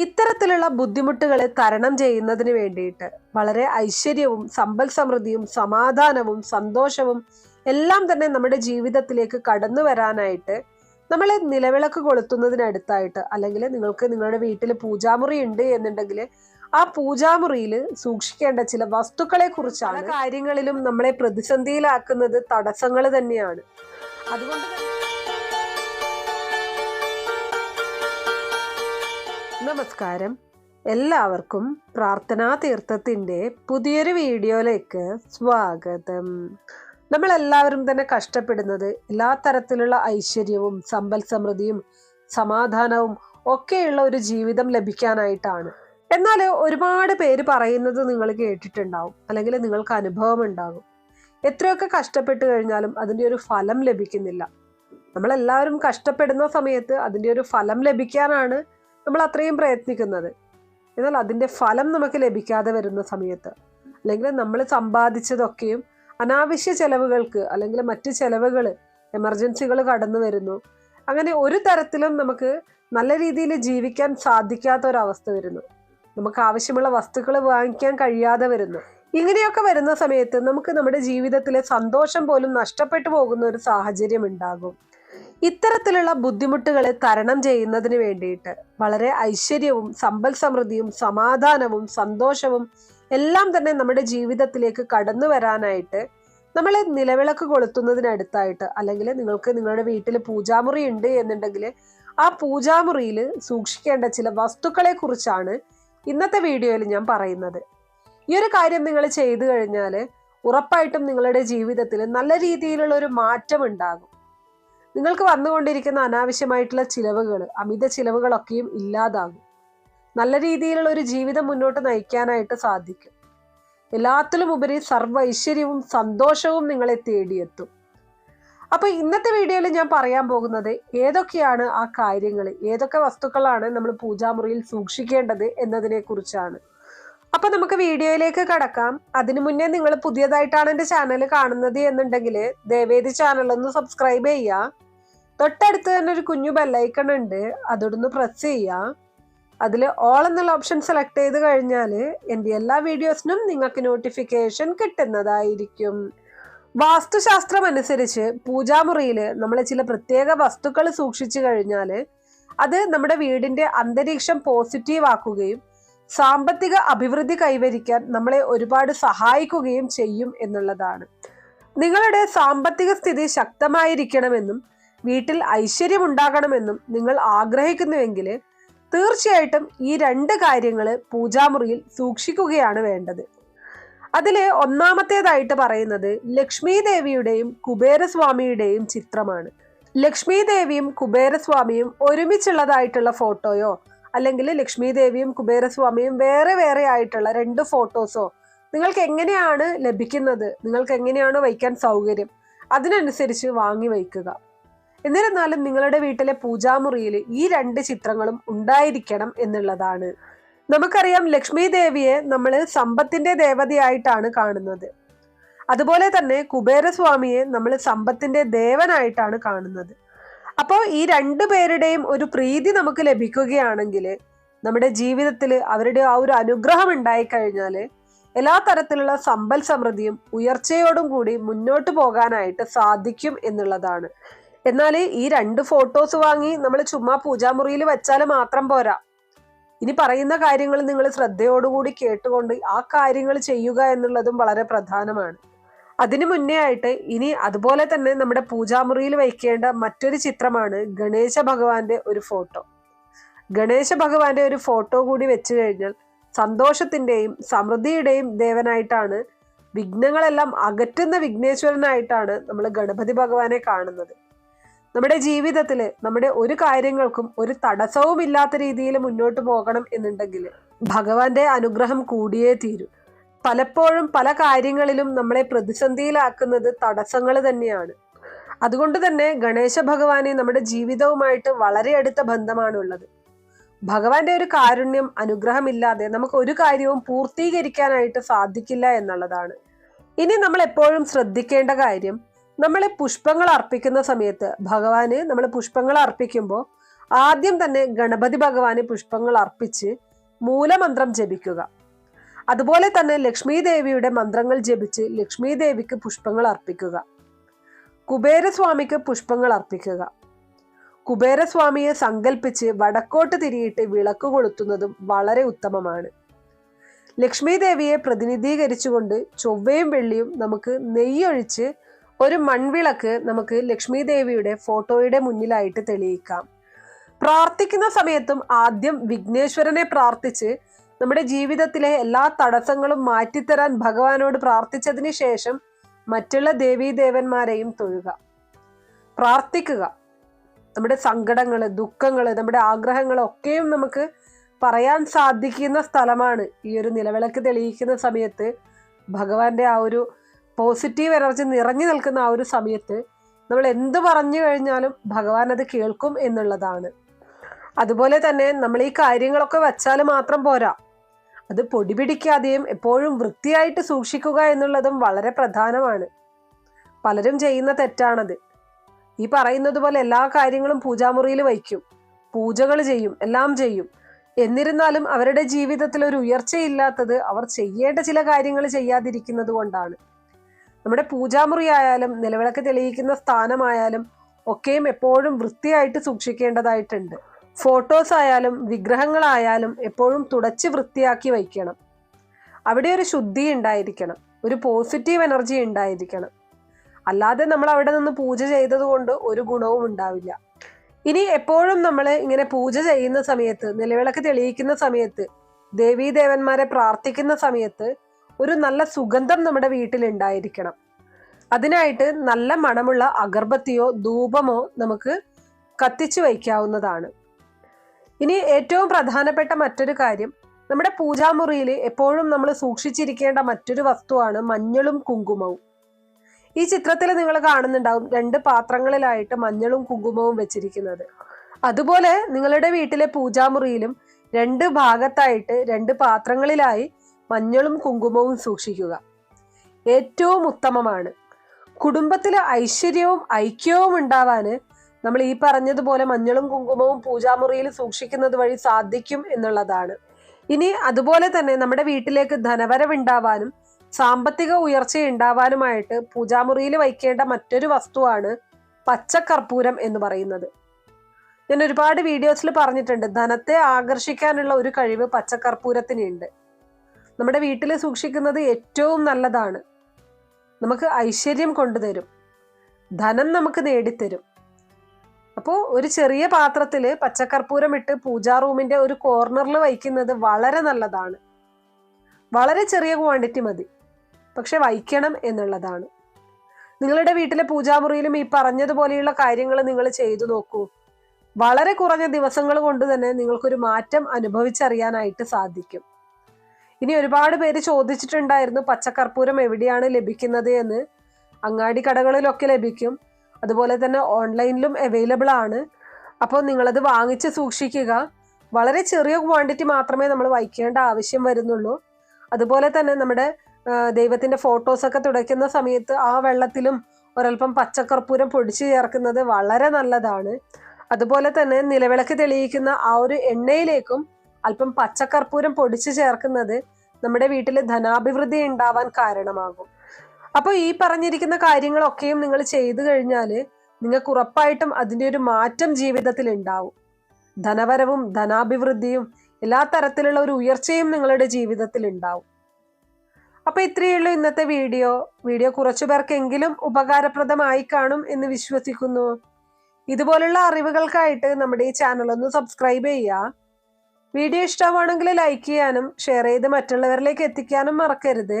ഇത്തരത്തിലുള്ള ബുദ്ധിമുട്ടുകളെ തരണം ചെയ്യുന്നതിന് വേണ്ടിയിട്ട് വളരെ ഐശ്വര്യവും സമ്പൽ സമൃദ്ധിയും സമാധാനവും സന്തോഷവും എല്ലാം തന്നെ നമ്മുടെ ജീവിതത്തിലേക്ക് കടന്നു വരാനായിട്ട് നമ്മളെ നിലവിളക്ക് കൊളുത്തുന്നതിനടുത്തായിട്ട് അല്ലെങ്കിൽ നിങ്ങൾക്ക് നിങ്ങളുടെ വീട്ടിൽ പൂജാമുറി ഉണ്ട് എന്നുണ്ടെങ്കിൽ ആ പൂജാമുറിയിൽ സൂക്ഷിക്കേണ്ട ചില വസ്തുക്കളെ കുറിച്ചാണ് കാര്യങ്ങളിലും നമ്മളെ പ്രതിസന്ധിയിലാക്കുന്നത് തടസ്സങ്ങൾ തന്നെയാണ്. അതുകൊണ്ട് തന്നെ നമസ്കാരം. എല്ലാവർക്കും പ്രാർത്ഥനാ തീർത്ഥത്തിന്റെ പുതിയൊരു വീഡിയോയിലേക്ക് സ്വാഗതം. നമ്മൾ എല്ലാവരും തന്നെ കഷ്ടപ്പെടുന്നത് എല്ലാ തരത്തിലുള്ള ഐശ്വര്യവും സമ്പൽ സമൃദ്ധിയും സമാധാനവും ഒക്കെയുള്ള ഒരു ജീവിതം ലഭിക്കാനായിട്ടാണ്. എന്നാൽ ഒരുപാട് പേര് പറയുന്നത് നിങ്ങൾ കേട്ടിട്ടുണ്ടാവും അല്ലെങ്കിൽ നിങ്ങൾക്ക് അനുഭവം ഉണ്ടാകും. എത്രയൊക്കെ കഷ്ടപ്പെട്ട് കഴിഞ്ഞാലും അതിന്റെ ഒരു ഫലം ലഭിക്കുന്നില്ല. നമ്മളെല്ലാവരും കഷ്ടപ്പെടുന്ന സമയത്ത് അതിന്റെ ഒരു ഫലം ലഭിക്കാനാണ് നമ്മൾ അത്രയും പ്രയത്നിക്കുന്നത്. എന്നാൽ അതിന്റെ ഫലം നമുക്ക് ലഭിക്കാതെ വരുന്ന സമയത്ത് അല്ലെങ്കിൽ നമ്മൾ സമ്പാദിച്ചതൊക്കെയും അനാവശ്യ ചെലവുകൾക്ക് അല്ലെങ്കിൽ മറ്റ് ചെലവുകൾ എമർജൻസികൾ കടന്നു വരുന്നു. അങ്ങനെ ഒരു തരത്തിലും നമുക്ക് നല്ല രീതിയിൽ ജീവിക്കാൻ സാധിക്കാത്ത ഒരവസ്ഥ വരുന്നു. നമുക്ക് ആവശ്യമുള്ള വസ്തുക്കൾ വാങ്ങിക്കാൻ കഴിയാതെ വരുന്നു. ഇങ്ങനെയൊക്കെ വരുന്ന സമയത്ത് നമുക്ക് നമ്മുടെ ജീവിതത്തിലെ സന്തോഷം പോലും നഷ്ടപ്പെട്ടു പോകുന്ന ഒരു സാഹചര്യം ഉണ്ടാകും. ഇത്തരത്തിലുള്ള ബുദ്ധിമുട്ടുകളെ തരണം ചെയ്യുന്നതിന് വേണ്ടിയിട്ട് വളരെ ഐശ്വര്യവും സമ്പൽ സമൃദ്ധിയും സമാധാനവും സന്തോഷവും എല്ലാം തന്നെ നമ്മുടെ ജീവിതത്തിലേക്ക് കടന്നു വരാനായിട്ട് നമ്മൾ നിലവിളക്ക് കൊളുത്തുന്നതിനടുത്തായിട്ട് അല്ലെങ്കിൽ നിങ്ങൾക്ക് നിങ്ങളുടെ വീട്ടിൽ പൂജാമുറി ഉണ്ട് എന്നുണ്ടെങ്കിൽ ആ പൂജാമുറിയിൽ സൂക്ഷിക്കേണ്ട ചില വസ്തുക്കളെ കുറിച്ചാണ് ഇന്നത്തെ വീഡിയോയിൽ ഞാൻ പറയുന്നത്. ഈ ഒരു കാര്യം നിങ്ങൾ ചെയ്തു കഴിഞ്ഞാൽ ഉറപ്പായിട്ടും നിങ്ങളുടെ ജീവിതത്തിൽ നല്ല രീതിയിലുള്ള ഒരു മാറ്റം ഉണ്ടാകും. നിങ്ങൾക്ക് വന്നുകൊണ്ടിരിക്കുന്ന അനാവശ്യമായിട്ടുള്ള ചിലവുകൾ അമിത ചിലവുകളൊക്കെയും ഇല്ലാതാകും. നല്ല രീതിയിലുള്ള ഒരു ജീവിതം മുന്നോട്ട് നയിക്കാനായിട്ട് സാധിക്കും. എല്ലാത്തിലും ഉപരി സർവ ഐശ്വര്യവും സന്തോഷവും നിങ്ങളെ തേടിയെത്തും. അപ്പൊ ഇന്നത്തെ വീഡിയോയിൽ ഞാൻ പറയാൻ പോകുന്നത് ഏതൊക്കെയാണ് ആ കാര്യങ്ങൾ ഏതൊക്കെ വസ്തുക്കളാണ് നമ്മൾ പൂജാമുറിയിൽ സൂക്ഷിക്കേണ്ടത് എന്നതിനെ കുറിച്ചാണ് അപ്പൊ നമുക്ക് വീഡിയോയിലേക്ക് കടക്കാം. അതിനു മുന്നേ നിങ്ങൾ പുതിയതായിട്ടാണ് എന്റെ ചാനൽ കാണുന്നത് എന്നുണ്ടെങ്കിൽ ദേവേദി ചാനൽ ഒന്ന് സബ്സ്ക്രൈബ് ചെയ്യുക. തൊട്ടടുത്ത് തന്നെ ഒരു കുഞ്ഞു ബെല്ലൈക്കൺ ഉണ്ട്. അതോടൊന്ന് പ്രസ് ചെയ്യുക. അതിൽ ഓൾ എന്നുള്ള ഓപ്ഷൻ സെലക്ട് ചെയ്ത് കഴിഞ്ഞാൽ എന്റെ എല്ലാ വീഡിയോസിനും നിങ്ങൾക്ക് നോട്ടിഫിക്കേഷൻ കിട്ടുന്നതായിരിക്കും. വാസ്തുശാസ്ത്രം അനുസരിച്ച് പൂജാമുറിയിൽ നമ്മൾ ചില പ്രത്യേക വസ്തുക്കൾ സൂക്ഷിച്ചു കഴിഞ്ഞാൽ അത് നമ്മുടെ വീടിന്റെ അന്തരീക്ഷം പോസിറ്റീവ് ആക്കുകയും സാമ്പത്തിക അഭിവൃദ്ധി കൈവരിക്കാൻ നമ്മളെ ഒരുപാട് സഹായിക്കുകയും ചെയ്യും എന്നുള്ളതാണ്. നിങ്ങളുടെ സാമ്പത്തിക സ്ഥിതി ശക്തമായിരിക്കണമെന്നും വീട്ടിൽ ഐശ്വര്യം ഉണ്ടാകണമെന്നും നിങ്ങൾ ആഗ്രഹിക്കുന്നുവെങ്കിൽ തീർച്ചയായിട്ടും ഈ രണ്ട് കാര്യങ്ങൾ പൂജാമുറിയിൽ സൂക്ഷിക്കുകയാണ് വേണ്ടത്. അതിൽ ഒന്നാമത്തേതായിട്ട് പറയുന്നത് ലക്ഷ്മി ദേവിയുടെയും കുബേരസ്വാമിയുടെയും ചിത്രമാണ്. ലക്ഷ്മി ദേവിയും കുബേരസ്വാമിയും ഒരുമിച്ചുള്ളതായിട്ടുള്ള ഫോട്ടോയോ അല്ലെങ്കിൽ ലക്ഷ്മി ദേവിയും കുബേരസ്വാമിയും വേറെ വേറെ ആയിട്ടുള്ള രണ്ട് ഫോട്ടോസോ നിങ്ങൾക്ക് എങ്ങനെയാണ് ലഭിക്കുന്നത്? നിങ്ങൾക്ക് എങ്ങനെയാണ് വയ്ക്കാൻ സൗകര്യം? അതിനനുസരിച്ച് വാങ്ങി വയ്ക്കുക. എന്നിരുന്നാലും നിങ്ങളുടെ വീട്ടിലെ പൂജാമുറിയിൽ ഈ രണ്ട് ചിത്രങ്ങളും ഉണ്ടായിരിക്കണം എന്നുള്ളതാണ്. നമുക്കറിയാം ലക്ഷ്മി ദേവിയെ നമ്മൾ സമ്പത്തിന്റെ ദേവതയായിട്ടാണ് കാണുന്നത്. അതുപോലെ തന്നെ കുബേരസ്വാമിയെ നമ്മൾ സമ്പത്തിന്റെ ദേവനായിട്ടാണ് കാണുന്നത്. അപ്പോൾ ഈ രണ്ടു പേരുടെയും ഒരു പ്രീതി നമുക്ക് ലഭിക്കുകയാണെങ്കിൽ നമ്മുടെ ജീവിതത്തിൽ അവരുടെ ആ ഒരു അനുഗ്രഹം ഉണ്ടായിക്കഴിഞ്ഞാൽ എല്ലാ തരത്തിലുള്ള സമ്പൽ സമൃദ്ധിയും ഉയർച്ചയോടും കൂടി മുന്നോട്ട് പോകാനായിട്ട് സാധിക്കും എന്നുള്ളതാണ്. എന്നാൽ ഈ രണ്ട് ഫോട്ടോസ് വാങ്ങി നമ്മൾ ചുമ്മാ പൂജാമുറിയിൽ വെച്ചാൽ മാത്രം പോരാ. ഇനി പറയുന്ന കാര്യങ്ങൾ നിങ്ങൾ ശ്രദ്ധയോടുകൂടി കേട്ടുകൊണ്ട് ആ കാര്യങ്ങൾ ചെയ്യുക എന്നുള്ളതും വളരെ പ്രധാനമാണ്. അതിനു മുന്നേ ആയിട്ട് ഇനി അതുപോലെ തന്നെ നമ്മുടെ പൂജാമുറിയിൽ വയ്ക്കേണ്ട മറ്റൊരു ചിത്രമാണ് ഗണേശ ഭഗവാന്റെ ഒരു ഫോട്ടോ. ഗണേശ ഭഗവാന്റെ ഒരു ഫോട്ടോ കൂടി വെച്ചു കഴിഞ്ഞാൽ സന്തോഷത്തിന്റെയും സമൃദ്ധിയുടെയും ദേവനായിട്ടാണ് വിഘ്നങ്ങളെല്ലാം അകറ്റുന്ന വിഘ്നേശ്വരനായിട്ടാണ് നമ്മൾ ഗണപതി ഭഗവാനെ കാണുന്നത്. നമ്മുടെ ജീവിതത്തിൽ നമ്മുടെ ഒരു കാര്യങ്ങൾക്കും ഒരു തടസ്സവും ഇല്ലാത്ത രീതിയിൽ മുന്നോട്ട് പോകണം എന്നുണ്ടെങ്കിൽ ഭഗവാന്റെ അനുഗ്രഹം കൂടിയേ തീരൂ. പലപ്പോഴും പല കാര്യങ്ങളിലും നമ്മളെ പ്രതിസന്ധിയിലാക്കുന്നത് തടസ്സങ്ങൾ തന്നെയാണ്. അതുകൊണ്ട് തന്നെ ഗണേശ ഭഗവാനെ നമ്മുടെ ജീവിതവുമായിട്ട് വളരെ അടുത്ത ബന്ധമാണുള്ളത്. ഭഗവാന്റെ ഒരു കാരുണ്യം അനുഗ്രഹമില്ലാതെ നമുക്ക് ഒരു കാര്യവും പൂർത്തീകരിക്കാനായിട്ട് സാധിക്കില്ല എന്നുള്ളതാണ്. ഇനി നമ്മൾ എപ്പോഴും ശ്രദ്ധിക്കേണ്ട കാര്യം നമ്മൾ പുഷ്പങ്ങൾ അർപ്പിക്കുന്ന സമയത്ത് ഭഗവാന് നമ്മൾ പുഷ്പങ്ങൾ അർപ്പിക്കുമ്പോൾ ആദ്യം തന്നെ ഗണപതി ഭഗവാന് പുഷ്പങ്ങൾ അർപ്പിച്ച് മൂലമന്ത്രം ജപിക്കുക. അതുപോലെ തന്നെ ലക്ഷ്മി ദേവിയുടെ മന്ത്രങ്ങൾ ജപിച്ച് ലക്ഷ്മി ദേവിക്ക് പുഷ്പങ്ങൾ അർപ്പിക്കുക. കുബേരസ്വാമിക്ക് പുഷ്പങ്ങൾ അർപ്പിക്കുക. കുബേരസ്വാമിയെ സങ്കല്പിച്ച് വടക്കോട്ട് തിരിയിട്ട് വിളക്ക് കൊളുത്തുന്നതും വളരെ ഉത്തമമാണ്. ലക്ഷ്മി ദേവിയെ പ്രതിനിധീകരിച്ചുകൊണ്ട് ചൊവ്വയും വെള്ളിയും നമുക്ക് നെയ്യൊഴിച്ച് ഒരു മൺവിളക്ക് നമുക്ക് ലക്ഷ്മി ദേവിയുടെ ഫോട്ടോയുടെ മുന്നിലായിട്ട് തെളിയിക്കാം. പ്രാർത്ഥിക്കുന്ന സമയത്തും ആദ്യം വിഘ്നേശ്വരനെ പ്രാർത്ഥിച്ച് നമ്മുടെ ജീവിതത്തിലെ എല്ലാ തടസ്സങ്ങളും മാറ്റിത്തരാൻ ഭഗവാനോട് പ്രാർത്ഥിച്ചതിന് ശേഷം മറ്റുള്ള ദേവീദേവന്മാരെയും തൊഴുക. പ്രാർത്ഥിക്കുക. നമ്മുടെ സങ്കടങ്ങൾ ദുഃഖങ്ങൾ നമ്മുടെ ആഗ്രഹങ്ങൾ ഒക്കെയും നമുക്ക് പറയാൻ സാധിക്കുന്ന സ്ഥലമാണ് ഈ ഒരു നിലവിളക്ക് തെളിയിക്കുന്ന സമയത്ത് ഭഗവാന്റെ ആ ഒരു പോസിറ്റീവ് എനർജി നിറഞ്ഞു നിൽക്കുന്ന ആ ഒരു സമയത്ത് നമ്മൾ എന്ത് പറഞ്ഞു കഴിഞ്ഞാലും ഭഗവാൻ അത് കേൾക്കും എന്നുള്ളതാണ്. അതുപോലെ തന്നെ നമ്മൾ ഈ കാര്യങ്ങളൊക്കെ വച്ചാൽ മാത്രം പോരാ. അത് പൊടി പിടിക്കാതെയും എപ്പോഴും വൃത്തിയായിട്ട് സൂക്ഷിക്കുക എന്നുള്ളതും വളരെ പ്രധാനമാണ്. പലരും ചെയ്യുന്ന തെറ്റാണത്. ഈ പറയുന്നത് പോലെ എല്ലാ കാര്യങ്ങളും പൂജാമുറിയിൽ വയ്ക്കും. പൂജകൾ ചെയ്യും എല്ലാം ചെയ്യും. എന്നിരുന്നാലും അവരുടെ ജീവിതത്തിൽ ഒരു ഉയർച്ചയില്ലാത്തത് അവർ ചെയ്യേണ്ട ചില കാര്യങ്ങൾ ചെയ്യാതിരിക്കുന്നത് കൊണ്ടാണ്. നമ്മുടെ പൂജാമുറി ആയാലും നിലവിളക്ക് തെളിയിക്കുന്ന സ്ഥാനമായാലും ഒക്കെയും എപ്പോഴും വൃത്തിയായിട്ട് സൂക്ഷിക്കേണ്ടതായിട്ടുണ്ട്. ഫോട്ടോസ് ആയാലും വിഗ്രഹങ്ങളായാലും എപ്പോഴും തുടച്ച് വൃത്തിയാക്കി വയ്ക്കണം. അവിടെ ഒരു ശുദ്ധി ഉണ്ടായിരിക്കണം. ഒരു പോസിറ്റീവ് എനർജി ഉണ്ടായിരിക്കണം. അല്ലാതെ നമ്മൾ അവിടെ നിന്ന് പൂജ ചെയ്തതുകൊണ്ട് ഒരു ഗുണവും ഉണ്ടാവില്ല. ഇനി എപ്പോഴും നമ്മൾ ഇങ്ങനെ പൂജ ചെയ്യുന്ന സമയത്ത് നിലവിളക്ക് തെളിയിക്കുന്ന സമയത്ത് ദേവീദേവന്മാരെ പ്രാർത്ഥിക്കുന്ന സമയത്ത് ഒരു നല്ല സുഗന്ധം നമ്മുടെ വീട്ടിൽ ഉണ്ടായിരിക്കണം. അതിനായിട്ട് നല്ല മണമുള്ള അഗർബത്തിയോ ധൂപമോ നമുക്ക് കത്തിച്ചു വയ്ക്കാവുന്നതാണ്. ഇനി ഏറ്റവും പ്രധാനപ്പെട്ട മറ്റൊരു കാര്യം നമ്മുടെ പൂജാമുറിയിൽ എപ്പോഴും നമ്മൾ സൂക്ഷിച്ചിരിക്കേണ്ട മറ്റൊരു വസ്തുവാണ് മഞ്ഞളും കുങ്കുമവും. ഈ ചിത്രത്തിൽ നിങ്ങൾ കാണുന്നുണ്ടാവും രണ്ട് പാത്രങ്ങളിലായിട്ട് മഞ്ഞളും കുങ്കുമവും വെച്ചിരിക്കുന്നത്. അതുപോലെ നിങ്ങളുടെ വീട്ടിലെ പൂജാമുറിയിലും രണ്ട് ഭാഗത്തായിട്ട് രണ്ട് പാത്രങ്ങളിലായി മഞ്ഞളും കുങ്കുമവും സൂക്ഷിക്കുക. ഏറ്റവും ഉത്തമമാണ്. കുടുംബത്തിലെ ഐശ്വര്യവും ഐക്യവും ഉണ്ടാവാന് നമ്മൾ ഈ പറഞ്ഞതുപോലെ മഞ്ഞളും കുങ്കുമവും പൂജാമുറിയിൽ സൂക്ഷിക്കുന്നത് വഴി സാധിക്കും എന്നുള്ളതാണ്. ഇനി അതുപോലെ തന്നെ നമ്മുടെ വീട്ടിലേക്ക് ധനവരവുണ്ടാവാനും സാമ്പത്തിക ഉയർച്ച ഉണ്ടാവാനുമായിട്ട് പൂജാമുറിയിൽ വയ്ക്കേണ്ട മറ്റൊരു വസ്തുവാണ് പച്ചക്കർപ്പൂരം എന്ന് പറയുന്നത്. ഞാൻ ഒരുപാട് വീഡിയോസിൽ പറഞ്ഞിട്ടുണ്ട് ധനത്തെ ആകർഷിക്കാനുള്ള ഒരു കഴിവ് പച്ചക്കർപ്പൂരത്തിനുണ്ട്. നമ്മുടെ വീട്ടിൽ സൂക്ഷിക്കുന്നത് ഏറ്റവും നല്ലതാണ്. നമുക്ക് ഐശ്വര്യം കൊണ്ടുതരും. ധനം നമുക്ക് നേടിത്തരും. അപ്പോൾ ഒരു ചെറിയ പാത്രത്തിൽ പച്ചക്കർപ്പൂരം ഇട്ട് പൂജാ റൂമിന്റെ ഒരു കോർണറിൽ വയ്ക്കുന്നത് വളരെ നല്ലതാണ്. വളരെ ചെറിയ ക്വാണ്ടിറ്റി മതി. പക്ഷെ വയ്ക്കണം എന്നുള്ളതാണ്. നിങ്ങളുടെ വീട്ടിലെ പൂജാമുറിയിലും ഈ പറഞ്ഞതുപോലെയുള്ള കാര്യങ്ങൾ നിങ്ങൾ ചെയ്തു നോക്കൂ. വളരെ കുറഞ്ഞ ദിവസങ്ങൾ കൊണ്ട് തന്നെ നിങ്ങൾക്കൊരു മാറ്റം അനുഭവിച്ചറിയാനായിട്ട് സാധിക്കും. ഇനി ഒരുപാട് പേര് ചോദിച്ചിട്ടുണ്ടായിരുന്നു പച്ചക്കർപ്പൂരം എവിടെയാണ് ലഭിക്കുന്നത് എന്ന്. അങ്ങാടി കടകളിലൊക്കെ ലഭിക്കും. അതുപോലെ തന്നെ ഓൺലൈനിലും അവൈലബിൾ ആണ്. അപ്പോൾ നിങ്ങളത് വാങ്ങിച്ച് സൂക്ഷിക്കുക. വളരെ ചെറിയ ക്വാണ്ടിറ്റി മാത്രമേ നമ്മൾ വയ്ക്കേണ്ട ആവശ്യം വരുന്നുള്ളൂ. അതുപോലെ തന്നെ നമ്മുടെ ദൈവത്തിന്റെ ഫോട്ടോസൊക്കെ തുടയ്ക്കുന്ന സമയത്ത് ആ വെള്ളത്തിലും ഒരൽപ്പം പച്ചക്കർപ്പൂരം പൊടിച്ചു ചേർക്കുന്നത് വളരെ നല്ലതാണ്. അതുപോലെ തന്നെ നിലവിളക്ക് തെളിയിക്കുന്ന ആ ഒരു എണ്ണയിലേക്കും അല്പം പച്ചക്കർപ്പൂരം പൊടിച്ചു ചേർക്കുന്നത് നമ്മുടെ വീട്ടിൽ ധനാഭിവൃദ്ധി ഉണ്ടാവാൻ കാരണമാകും. അപ്പോൾ ഈ പറഞ്ഞിരിക്കുന്ന കാര്യങ്ങളൊക്കെയും നിങ്ങൾ ചെയ്തു കഴിഞ്ഞാൽ നിങ്ങൾക്ക് ഉറപ്പായിട്ടും അതിന്റെ ഒരു മാറ്റം ജീവിതത്തിൽ ഉണ്ടാവും. ധനവരവും ധനാഭിവൃദ്ധിയും എല്ലാ തരത്തിലുള്ള ഒരു ഉയർച്ചയും നിങ്ങളുടെ ജീവിതത്തിൽ ഉണ്ടാവും. അപ്പൊ ഇത്രയേ ഉള്ളൂ ഇന്നത്തെ വീഡിയോ. വീഡിയോ കുറച്ചു പേർക്കെങ്കിലും ഉപകാരപ്രദമായി കാണും എന്ന് വിശ്വസിക്കുന്നു. ഇതുപോലുള്ള അറിവുകൾക്കായിട്ട് നമ്മുടെ ഈ ചാനൽ ഒന്ന് സബ്സ്ക്രൈബ് ചെയ്യുക. വീഡിയോ ഇഷ്ടമാണെങ്കിൽ ലൈക്ക് ചെയ്യാനും ഷെയർ ചെയ്ത് മറ്റുള്ളവരിലേക്ക് എത്തിക്കാനും മറക്കരുത്.